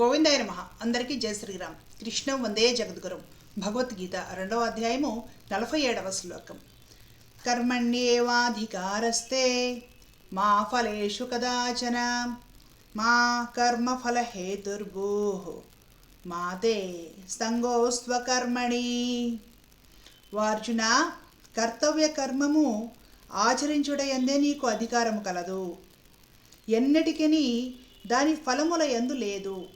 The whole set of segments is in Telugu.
గోవిందాయ నమ. అందరికీ జయ శ్రీరామ్. కృష్ణం వందే జగద్గురం. భగవద్గీత రెండవ అధ్యాయము నలభై ఏడవ శ్లోకం. కర్మణ్యేవాధికారస్తే మా ఫలేషు కదాచన. మా కర్మఫలహేతుర్భూ. మాతే సంగోస్వకర్మణి వార్జున కర్తవ్య కర్మము ఆచరించుటయందే నీకు అధికారము కలదు. ఎన్నటికని దాని ఫలముల ఎందు లేదు.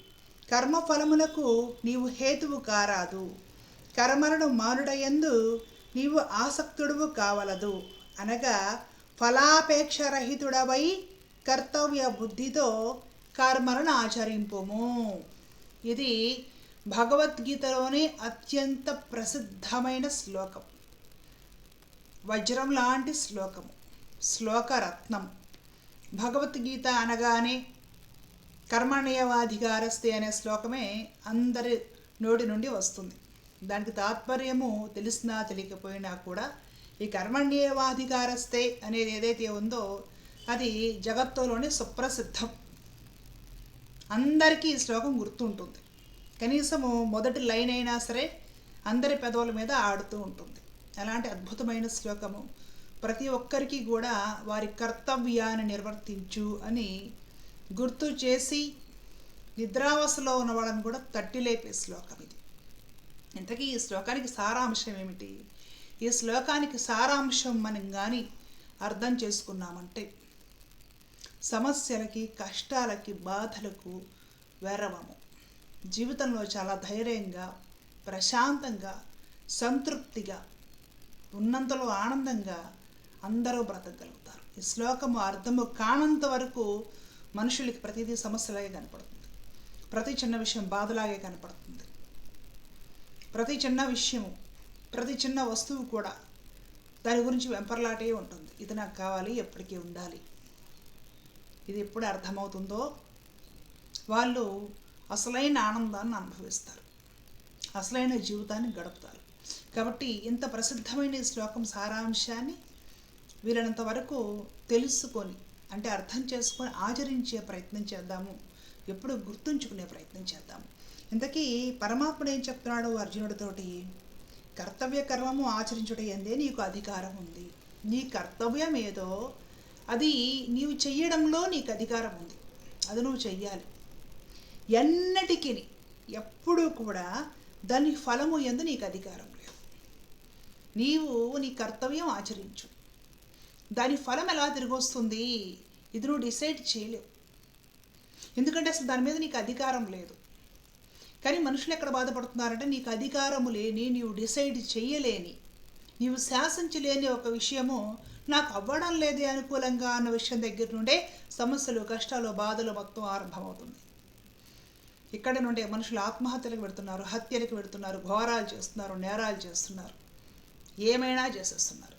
కర్మ ఫలములకు నీవు హేతువు కారాదు. కర్మలను మానుడయందు నీవు ఆసక్తుడువు కావలదు. అనగా ఫలాపేక్షరహితుడవై కర్తవ్య బుద్ధితో కర్మలను ఆచరింపుము. ఇది భగవద్గీతలోని అత్యంత ప్రసిద్ధమైన శ్లోకం. వజ్రం లాంటి శ్లోకము. శ్లోకరత్నం. భగవద్గీత అనగానే కర్మణీయవాధికారస్తే అనే శ్లోకమే అందరి నోటి నుండి వస్తుంది. దానికి తాత్పర్యము తెలిసినా తెలియకపోయినా కూడా ఈ కర్మణ్యేవాధికారస్తే అనేది ఏదైతే ఉందో అది జగత్తులోని సుప్రసిద్ధం. అందరికీ ఈ శ్లోకం గుర్తుంటుంది. కనీసము మొదటి లైన్ అయినా సరే అందరి పెదవుల మీద ఆడుతూ ఉంటుంది. అలాంటి అద్భుతమైన శ్లోకము. ప్రతి ఒక్కరికి కూడా వారి కర్తవ్యాన్ని నిర్వర్తించు అని గుర్తు చేసి నిద్రావస్థలో ఉన్న వాళ్ళని కూడా తట్టిలేపే శ్లోకం ఇది. ఇంతకీ ఈ శ్లోకానికి సారాంశం ఏమిటి? ఈ శ్లోకానికి సారాంశం మనం కానీ అర్థం చేసుకున్నామంటే సమస్యలకి కష్టాలకి బాధలకు వెరవము జీవితంలో చాలా ధైర్యంగా ప్రశాంతంగా సంతృప్తిగా ఉన్నంతలో ఆనందంగా అందరూ బ్రతకగలుగుతారు. ఈ శ్లోకము అర్థము కానంత వరకు మనుషులకి ప్రతిదీ సమస్యలాగే కనపడుతుంది. ప్రతి చిన్న విషయం బాధలాగే కనపడుతుంది. ప్రతి చిన్న విషయము ప్రతి చిన్న వస్తువు కూడా దాని గురించి వెంపర్లాటే ఉంటుంది. ఇది నాకు కావాలి ఎప్పటికీ ఉండాలి. ఇది ఎప్పుడు అర్థమవుతుందో వాళ్ళు అసలైన ఆనందాన్ని అనుభవిస్తారు. అసలైన జీవితాన్ని గడుపుతారు. కాబట్టి ఇంత ప్రసిద్ధమైన ఈ శ్లోకం సారాంశాన్ని వీలైనంత వరకు తెలుసుకొని అంటే అర్థం చేసుకొని ఆచరించే ప్రయత్నం చేద్దాము. ఎప్పుడు గుర్తుంచుకునే ప్రయత్నం చేద్దాము. ఇంతకీ పరమాత్ముడు ఏం చెప్తున్నాడు అర్జునుడితోటి? కర్తవ్య కర్మము ఆచరించుట ఎందే నీకు అధికారం ఉంది. నీ కర్తవ్యం ఏదో అది నీవు చెయ్యడంలో నీకు అధికారం ఉంది. అది నువ్వు చెయ్యాలి. ఎన్నటికి ఎప్పుడూ కూడా దాని ఫలము ఎందు నీకు అధికారం లేదు. నీవు నీ కర్తవ్యం ఆచరించు. దాని ఫలం ఎలా తిరిగి వస్తుంది ఇది నువ్వు డిసైడ్ చేయలేవు. ఎందుకంటే అసలు దాని మీద నీకు అధికారం లేదు. కానీ మనుషులు ఎక్కడ బాధపడుతున్నారంటే నీకు అధికారము లేని నీవు డిసైడ్ చేయలేని నీవు శాసించలేని ఒక విషయము నాకు అవ్వడం లేదే అనుకూలంగా అన్న విషయం దగ్గర నుండే సమస్యలు కష్టాలు బాధలు మొత్తం ఆరంభమవుతుంది. ఇక్కడ నుండే మనుషులు ఆత్మహత్యలకు పెడుతున్నారు హత్యలకు పెడుతున్నారు ఘోరాలు చేస్తున్నారు నేరాలు చేస్తున్నారు ఏమైనా చేసేస్తున్నారు.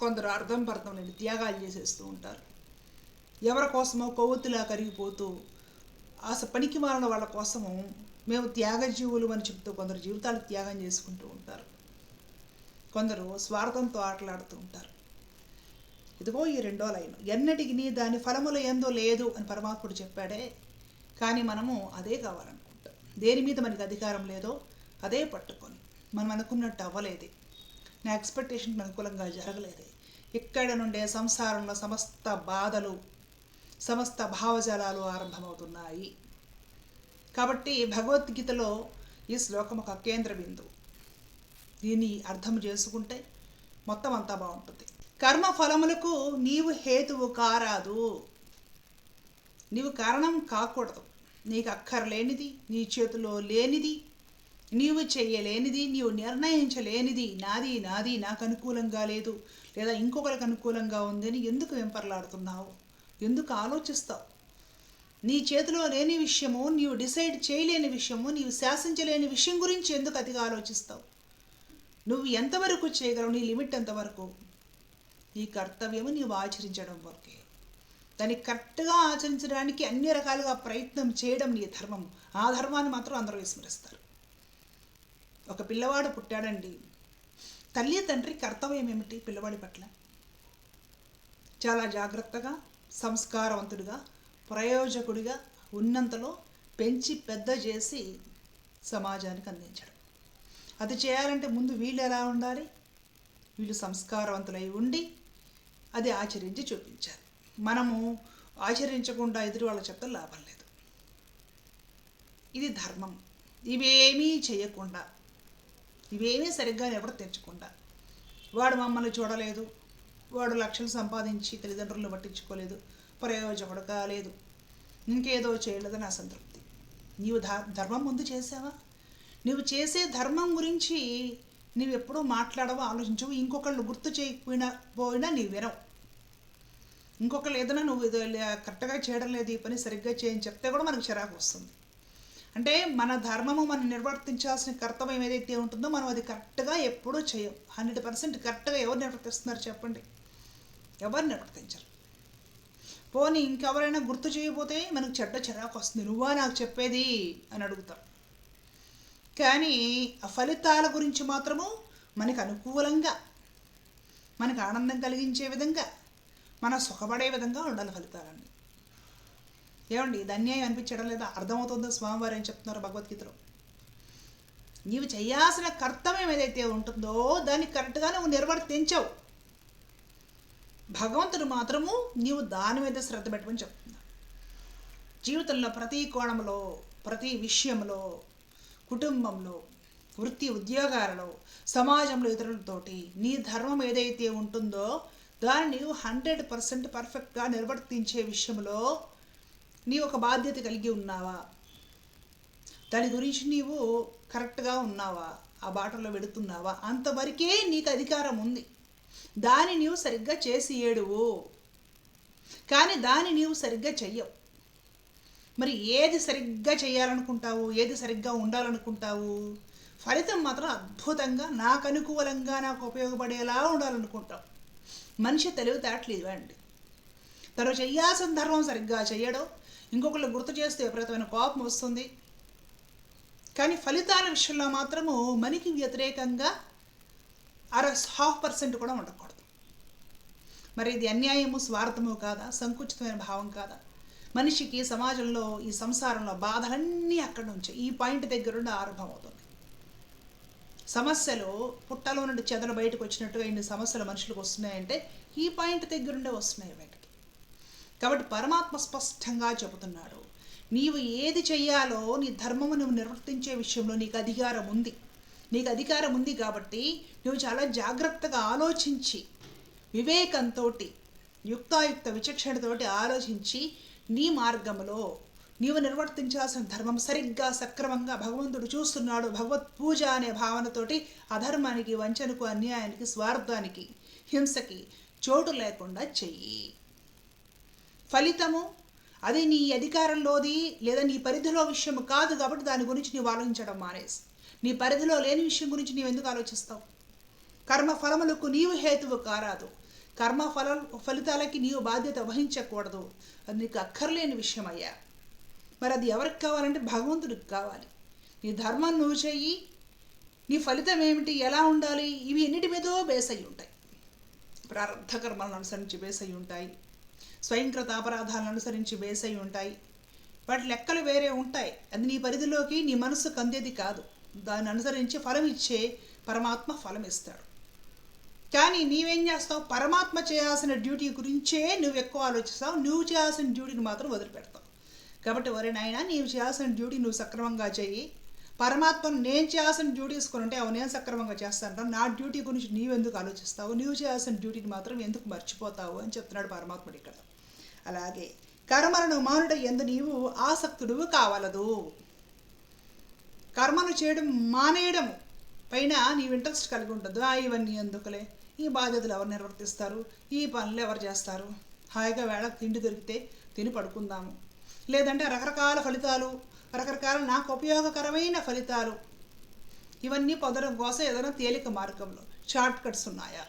కొందరు అర్థం పర్థం లేని త్యాగాలు చేసేస్తూ ఉంటారు. ఎవరి కోసమో కొవ్వొత్తులా కరిగిపోతూ ఆశ పనికి మారిన వాళ్ళ కోసము మేము త్యాగజీవులు అని చెప్తూ కొందరు జీవితాలు త్యాగం చేసుకుంటూ ఉంటారు. కొందరు స్వార్థంతో ఆటలాడుతూ ఉంటారు. ఇదిగో ఈ రెండో లైన్. ఎన్నటికి నీ దాని ఫలములు ఏందో లేదు అని పరమాత్ముడు చెప్పాడే. కానీ మనము అదే కావాలనుకుంటాం. దేని మీద మనకి అధికారం లేదో అదే పట్టుకొని. మనం అనుకున్నట్టు అవ్వలేదు. నా ఎక్స్పెక్టేషన్కి అనుకూలంగా జరగలేదు. ఇక్కడ నుండే సంసారంలో సమస్త బాధలు సమస్త భావజాలాలు ఆరంభమవుతున్నాయి. కాబట్టి భగవద్గీతలో ఈ శ్లోకం ఒక కేంద్ర బిందువు. దీన్ని అర్థం చేసుకుంటే మొత్తం అంతా బాగుంటుంది. కర్మ ఫలములకు నీవు హేతువు కారాదు. నీవు కారణం కాకూడదు. నీకు అక్కర్లేనిది నీ చేతిలో లేనిది నీవు చేయలేనిది నీవు నిర్ణయించలేనిది నాది నాది నాకు అనుకూలంగా లేదు. లేదా ఇంకొకరికి అనుకూలంగా ఉందని ఎందుకు వెంపర్లాడుతున్నావు? ఎందుకు ఆలోచిస్తావు? నీ చేతిలో లేని విషయము నీవు డిసైడ్ చేయలేని విషయము నీవు శాసించలేని విషయం గురించి ఎందుకు అతిగా ఆలోచిస్తావు? నువ్వు ఎంతవరకు చేయగలవు? నీ లిమిట్ ఎంతవరకు? నీ కర్తవ్యము నీవు ఆచరించడం వరకే. దాన్ని కరెక్ట్గా ఆచరించడానికి అన్ని రకాలుగా ప్రయత్నం చేయడం నీ ధర్మం ఆ ధర్మాన్ని మాత్రం అందరూ విస్మరిస్తారు. ఒక పిల్లవాడు పుట్టాడండి. తల్లి తండ్రి కర్తవ్యం ఏమిటి పిల్లవాడి పట్ల? చాలా జాగ్రత్తగా సంస్కారవంతుడిగా ప్రయోజకుడిగా ఉన్నంతలో పెంచి పెద్ద చేసి సమాజానికి అందించడం. అది చేయాలంటే ముందు వీళ్ళు ఎలా ఉండాలి? వీళ్ళు సంస్కారవంతులై ఉండి అది ఆచరించి చూపించాలి. మనము ఆచరించకుండా ఎదురు వాళ్ళ చెప్తే లాభం లేదు. ఇది ధర్మం. ఇవేమీ చేయకుండా ఇవేమీ సరిగ్గా ఎవరు తెచ్చుకుంటా. వాడు మమ్మల్ని చూడలేదు. వాడు లక్షలు సంపాదించి తల్లిదండ్రులను పట్టించుకోలేదు. ప్రయోజకుడు కాలేదు ఇంకేదో చేయలేదని అసంతృప్తి నీవు ధ ధర్మం ముందు చేసావా నువ్వు చేసే ధర్మం గురించి నువ్వు ఎప్పుడూ మాట్లాడవో ఆలోచించవు? ఇంకొకళ్ళు గుర్తు చేయకపోయినా పోయినా నీవు వినవు ఇంకొకళ్ళు ఏదైనా నువ్వు ఇది కరెక్ట్గా చేయడం లేదు ఈ పని సరిగ్గా చేయని చెప్తే కూడా మనకు చిరాకు వస్తుంది. అంటే మన ధర్మము మనం నిర్వర్తించాల్సిన కర్తవ్యం ఏదైతే ఉంటుందో మనం అది కరెక్ట్గా ఎప్పుడూ చేయం హండ్రెడ్ పర్సెంట్ కరెక్ట్గా ఎవరు నిర్వర్తిస్తున్నారు చెప్పండి. ఎవరు నిర్వర్తించరు? పోనీ ఇంకెవరైనా గుర్తు చేయకపోతే మనకు చెడ్డ చిరాకు వస్తుంది. నువ్వా నాకు చెప్పేది? అని అడుగుతాం కానీ ఆ ఫలితాల గురించి మాత్రము మనకు అనుకూలంగా మనకు ఆనందం కలిగించే విధంగా మన సుఖపడే విధంగా ఉండాలి ఫలితాలన్నీ. ఏమండి ఇది అన్యాయం అనిపించడం లేదా అర్థమవుతుందో స్వామివారు ఏం చెప్తున్నారు భగవద్గీతలో? నీవు చేయాల్సిన కర్తవ్యం ఏదైతే ఉంటుందో దాన్ని కరెక్ట్గా నువ్వు నిర్వర్తించవు భగవంతుడు మాత్రము నీవు దాని మీద శ్రద్ధ పెట్టమని చెప్తున్నాడు. జీవితంలో ప్రతి కోణంలో ప్రతి విషయంలో కుటుంబంలో వృత్తి ఉద్యోగాలలో సమాజంలో ఇతరులతోటి నీ ధర్మం ఏదైతే ఉంటుందో దాన్ని నీవు హండ్రెడ్ పర్సెంట్ పర్ఫెక్ట్గా నిర్వర్తించే విషయంలో నీ ఒక బాధ్యత కలిగి ఉన్నావా? దాని గురించి నీవు కరెక్ట్గా ఉన్నావా? ఆ బాటలో వెడుతున్నావా? అంతవరకే నీకు అధికారం ఉంది. దాని నీవు సరిగ్గా చేసి ఏడువు. కానీ దాని నీవు సరిగ్గా చెయ్యవు. మరి ఏది సరిగ్గా చేయాలనుకుంటావు ఏది సరిగ్గా ఉండాలనుకుంటావు? ఫలితం మాత్రం అద్భుతంగా నాకు అనుకూలంగా నాకు ఉపయోగపడేలా ఉండాలనుకుంటావు. మనిషి తెలివితేటలు ఇవ్వండి. తను చేయాల్సిన ధర్మం సరిగ్గా చేయడం ఇంకొకళ్ళు గుర్తు చేస్తే విపరీతమైన కోపం వస్తుంది. కానీ ఫలితాల విషయంలో మాత్రము మనకి వ్యతిరేకంగా అర హాఫ్ పర్సెంట్ కూడా ఉండకూడదు. మరి ఇది అన్యాయము స్వార్థము కాదా? సంకుచితమైన భావం కాదా? మనిషికి సమాజంలో ఈ సంసారంలో బాధలన్నీ అక్కడి నుంచి ఈ పాయింట్ దగ్గర నుండి ఆరంభమవుతుంది. సమస్యలు పుట్టలో నుండి చెదలు బయటకు వచ్చినట్టుగా ఇన్ని సమస్యలు మనుషులకు వస్తున్నాయంటే ఈ పాయింట్ దగ్గరుండే వస్తున్నాయి కాబట్టి పరమాత్మ స్పష్టంగా చెబుతున్నాడు. నీవు ఏది చెయ్యాలో నీ ధర్మము నువ్వు నిర్వర్తించే విషయంలో నీకు అధికారం ఉంది. నీకు అధికారం ఉంది కాబట్టి నువ్వు చాలా జాగ్రత్తగా ఆలోచించి వివేకంతో యుక్తాయుక్త విచక్షణతోటి ఆలోచించి నీ మార్గంలో నీవు నిర్వర్తించాల్సిన ధర్మం సరిగ్గా సక్రమంగా భగవంతుడు చూస్తున్నాడు. భగవత్ పూజ అనే భావనతోటి అధర్మానికి వంచనకు అన్యాయానికి స్వార్థానికి హింసకి చోటు లేకుండా చెయ్యి. ఫలితము. అది నీ అధికారంలోది లేదా నీ పరిధిలో విషయం కాదు కాబట్టి దాని గురించి నీవు ఆలోచించడం మానేసి. నీ పరిధిలో లేని విషయం గురించి నీవు ఎందుకు ఆలోచిస్తావు? కర్మ ఫలములకు నీవు హేతువు కారాదు. కర్మ ఫల ఫలితాలకి నీవు బాధ్యత వహించకూడదు. అది నీకు అక్కర్లేని విషయం అయ్యా. మరి అది ఎవరికి కావాలంటే భగవంతుడికి కావాలి. నీ ధర్మం నువ్వు చెయ్యి. నీ ఫలితం ఏమిటి? ఎలా ఉండాలి? ఇవి ఎన్నిటి మీదో బేస్ అయి ఉంటాయి. ప్రారంధ కర్మలను అనుసరించి బేస్ అయి ఉంటాయి. స్వయంకృత అపరాధాలను అనుసరించి బేస్ అయి ఉంటాయి. వాటి లెక్కలు వేరే ఉంటాయి. అది నీ పరిధిలోకి నీ మనసు కందేది కాదు. దాన్ని అనుసరించి ఫలం ఇచ్చే పరమాత్మ ఫలం ఇస్తాడు. కానీ నీవేం చేస్తావు? పరమాత్మ చేయాల్సిన డ్యూటీ గురించే నువ్వు ఎక్కువ ఆలోచిస్తావు. నువ్వు చేయాల్సిన డ్యూటీని మాత్రం వదిలిపెడతావు. కాబట్టి వరే నాయన నీవు చేయాల్సిన డ్యూటీ నువ్వు సక్రమంగా చెయ్యి. పరమాత్మను నేను చేయాల్సిన డ్యూటీ తీసుకుని ఉంటే అవి నేను సక్రమంగా చేస్తాను నా డ్యూటీ గురించి నీవెందుకు ఆలోచిస్తావు? నీవు చేయాల్సిన డ్యూటీని మాత్రం ఎందుకు మర్చిపోతావు అని చెప్తున్నాడు పరమాత్ముడు ఇక్కడ. అలాగే కర్మలను మానుడ ఎందు నీవు ఆసక్తుడు కావలదు. కర్మను చేయడం మానేయడం పైన నీవు ఇంట్రెస్ట్ కలిగి ఉండదు. ఆ ఇవన్నీ ఎందుకులే? ఈ బాధ్యతలు ఎవరు నిర్వర్తిస్తారు? ఈ పనులు ఎవరు చేస్తారు? హాయిగా వేళ తిండి దొరికితే తిని పడుకుందాము. లేదంటే రకరకాల ఫలితాలు రకరకాల నాకు ఉపయోగకరమైన ఫలితాలు. ఇవన్నీ పొందడం కోసం ఏదైనా తేలిక మార్గంలో షార్ట్ కట్స్ ఉన్నాయా?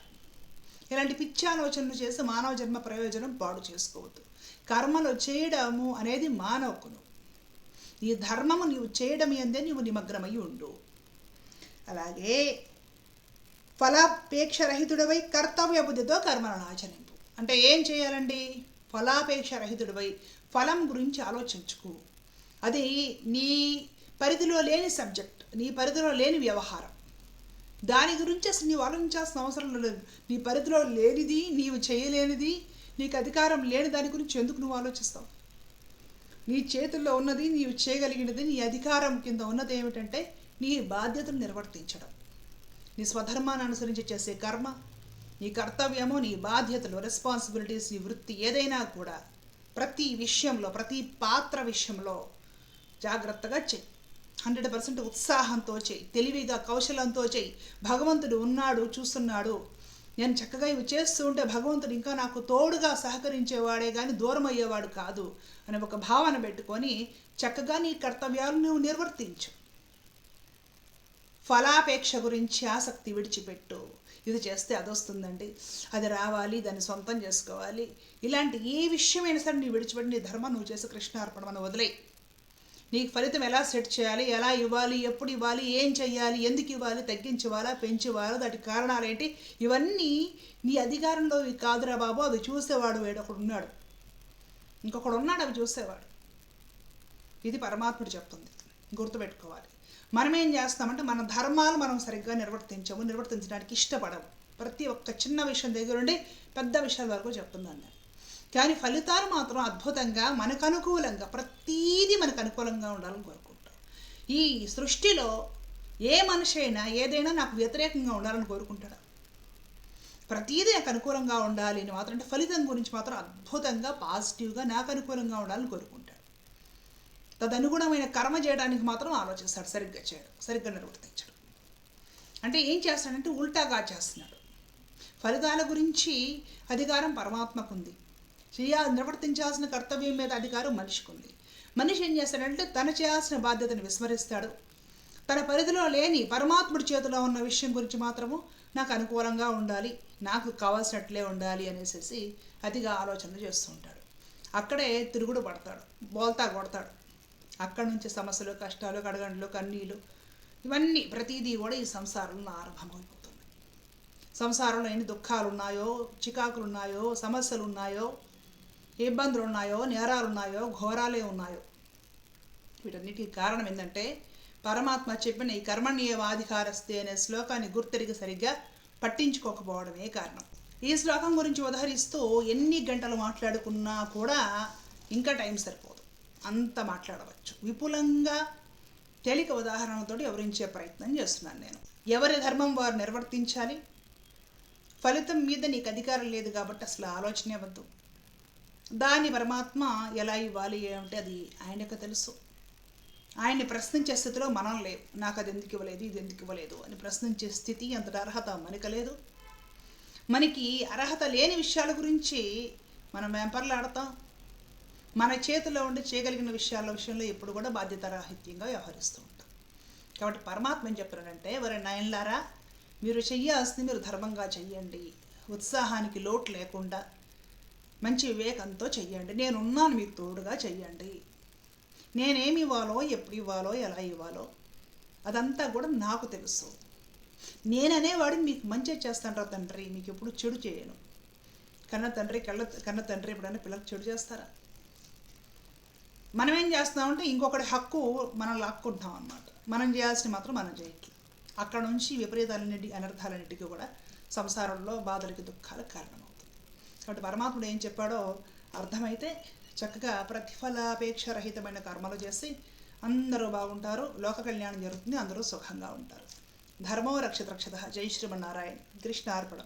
ఇలాంటి పిచ్చి ఆలోచనలు చేసి మానవ జన్మ ప్రయోజనం పాడు చేసుకోవద్దు. కర్మలు చేయడము అనేది మానవకును. ఈ ధర్మము నీవు చేయడం ఎందే నీవు నిమగ్నమై ఉండు. అలాగే ఫలాపేక్ష రహితుడవై కర్తవ్య బుద్ధితో కర్మలను ఆచరింపు. అంటే ఏం చేయాలండి? ఫలాపేక్ష రహితుడివై ఫలం గురించి ఆలోచించుకో. అది నీ పరిధిలో లేని సబ్జెక్ట్ నీ పరిధిలో లేని వ్యవహారం. దాని గురించి అసలు నీవు ఆలోచించాల్సిన అవసరం లేదు. నీ పరిధిలో లేనిది నీవు చేయలేనిది నీకు అధికారం లేని దాని గురించి ఎందుకు నువ్వు ఆలోచిస్తావు? నీ చేతుల్లో ఉన్నది నీవు చేయగలిగినది నీ అధికారం కింద ఉన్నది ఏమిటంటే నీ బాధ్యతను నిర్వర్తించడం. నీ స్వధర్మాన్ని అనుసరించి చేసే కర్మ నీ కర్తవ్యము నీ బాధ్యతలు రెస్పాన్సిబిలిటీస్ నీ వృత్తి ఏదైనా కూడా ప్రతి విషయంలో ప్రతి పాత్ర విషయంలో జాగ్రత్తగా చెయ్యి హండ్రెడ్ పర్సెంట్ ఉత్సాహంతో చేయి. తెలివిగా కౌశలంతో చేయి. భగవంతుడు ఉన్నాడు చూస్తున్నాడు. నేను చక్కగా ఇవి చేస్తూ ఉంటే భగవంతుడు ఇంకా నాకు తోడుగా సహకరించేవాడే కానీ దూరం అయ్యేవాడు కాదు అనే ఒక భావన పెట్టుకొని చక్కగా నీ కర్తవ్యాలు నువ్వు నిర్వర్తించు. ఫలాపేక్ష గురించి ఆసక్తి విడిచిపెట్టు. ఇది చేస్తే అది వస్తుందండి అది రావాలి దాన్ని సొంతం చేసుకోవాలి. ఇలాంటి ఏ విషయమైనా సరే నీ విడిచిపెట్టి నీ ధర్మం నువ్వు చేసి కృష్ణార్పణ అని వదిలేయి. నీకు ఫలితం ఎలా సెట్ చేయాలి ఎలా ఇవ్వాలి ఎప్పుడు ఇవ్వాలి ఏం చెయ్యాలి ఎందుకు ఇవ్వాలి తగ్గించివ్వాలా పెంచివ్వాలా దాటి కారణాలు ఏంటి? ఇవన్నీ నీ అధికారంలో కాదురా బాబు అవి చూసేవాడు వేడొకడు ఉన్నాడు. ఇంకొకడు ఉన్నాడు అవి చూసేవాడు. ఇది పరమాత్ముడు చెప్తుంది. గుర్తుపెట్టుకోవాలి. మనం ఏం చేస్తామంటే మన ధర్మాలు మనం సరిగ్గా నిర్వర్తించము నిర్వర్తించడానికి ఇష్టపడము. ప్రతి ఒక్క చిన్న విషయం దగ్గర నుండి పెద్ద విషయాల వరకు చెప్తున్నాను నేను కానీ ఫలితాలు మాత్రం అద్భుతంగా మనకు అనుకూలంగా ప్రతీది వాళ్ళకి అనుకూలంగా ఉండాలని కోరుకుంటాం ఈ సృష్టిలో ఏ మనిషి అయినా ఏదైనా నాకు వ్యతిరేకంగా ఉండాలని కోరుకుంటాడు? ప్రతీది నాకు అనుకూలంగా ఉండాలి అని మాత్రం అంటే ఫలితం గురించి మాత్రం అద్భుతంగా పాజిటివ్గా నాకు అనుకూలంగా ఉండాలని కోరుకుంటాడు. తదనుగుణమైన కర్మ చేయడానికి మాత్రం ఆలోచిస్తాడు సరిగ్గా చేయడు సరిగ్గా నిర్వర్తించడు. అంటే ఏం చేస్తాడంటే ఉల్టాగా చేస్తున్నాడు. ఫలితాల గురించి అధికారం పరమాత్మకు ఉంది చేయాలి నిర్వర్తించాల్సిన కర్తవ్యం మీద అధికారం మనిషికి ఉంది మనిషి ఏం చేస్తాడంటే తన చేయాల్సిన బాధ్యతను విస్మరిస్తాడు. తన పరిధిలో లేని పరమాత్ముడి చేతిలో ఉన్న విషయం గురించి మాత్రము నాకు అనుకూలంగా ఉండాలి నాకు కావాల్సినట్లే ఉండాలి అనేసి అతిగా ఆలోచనలు చేస్తూ ఉంటాడు. అక్కడే తిరుగుడు పడతాడు బోల్తా కొడతాడు. అక్కడి నుంచి సమస్యలు కష్టాలు కడగండ్లు కన్నీళ్ళు ఇవన్నీ ప్రతిదీ కూడా ఈ సంసారంలో ఆరంభమైపోతుంది. సంసారంలో ఎన్ని దుఃఖాలు ఉన్నాయో చికాకులు ఉన్నాయో సమస్యలు ఉన్నాయో ఇబ్బందులు ఉన్నాయో నేరాలు ఉన్నాయో ఘోరాలే ఉన్నాయో. వీటన్నిటికీ కారణం ఏంటంటే పరమాత్మ చెప్పిన ఈ కర్మణ్యవాధికారస్తే అనే శ్లోకాన్ని గుర్తెరిగి సరిగ్గా పట్టించుకోకపోవడమే కారణం. ఈ శ్లోకం గురించి ఉదహరిస్తూ ఎన్ని గంటలు మాట్లాడుకున్నా కూడా ఇంకా టైం సరిపోదు. అంత మాట్లాడవచ్చు. విపులంగా తేలిక ఉదాహరణతో వివరించే ప్రయత్నం చేస్తున్నాను నేను. ఎవరి ధర్మం వారు నిర్వర్తించాలి? ఫలితం మీద నీకు అధికారం లేదు కాబట్టి అసలు ఆలోచనే వద్దు. దాన్ని పరమాత్మ ఎలా ఇవ్వాలి ఏమంటే అది ఆయనకు తెలుసు. ఆయన్ని ప్రశ్నించే స్థితిలో మనం లేవు. నాకు అది ఎందుకు ఇవ్వలేదు ఇది ఎందుకు ఇవ్వలేదు అని ప్రశ్నించే స్థితి అంతటి అర్హత మనకి లేదు. మనకి అర్హత లేని విషయాల గురించి మనం వెంపర్లాడతాం మన చేతిలో ఉండి చేయగలిగిన విషయాల విషయంలో ఎప్పుడు కూడా బాధ్యతారాహిత్యంగా వ్యవహరిస్తూ ఉంటాం. కాబట్టి పరమాత్మ ఏం చెప్తున్నాడంటే వరి నయన్లారా మీరు చెయ్యాల్సింది మీరు ధర్మంగా చెయ్యండి. ఉత్సాహానికి లోటు లేకుండా మంచి వివేకంతో చెయ్యండి. నేనున్నాను మీకు తోడుగా చెయ్యండి. నేనేమి ఇవ్వాలో ఎప్పుడు ఇవ్వాలో ఎలా ఇవ్వాలో అదంతా కూడా నాకు తెలుసు. నేననేవాడిని మీకు మంచి చేస్తాను తండ్రి మీకు ఎప్పుడు చెడు చేయను. కన్న తండ్రి కళ్ళ కన్న తండ్రి ఎప్పుడైనా పిల్లలకు చెడు చేస్తారా? మనం ఏం చేస్తామంటే ఇంకొకటి హక్కు మనం లాక్కుంటాం అన్నమాట. మనం చేయాల్సిన మాత్రం మనం చేయట్లేదు అక్కడ నుంచి విపరీతాలన్నిటి అనర్థాలన్నిటికీ కూడా సంసారంలో బాధలకి దుఃఖాలకు కారణం అటు పరమాత్ముడు ఏం చెప్పాడో అర్థమైతే చక్కగా ప్రతిఫలాపేక్ష రహితమైన కర్మలు చేసి అందరూ బాగుంటారు లోక కళ్యాణం జరుగుతుంది అందరూ సుఖంగా ఉంటారు. ధర్మో రక్షత రక్షత. జై శ్రీమన్నారాయణ. కృష్ణార్పణం.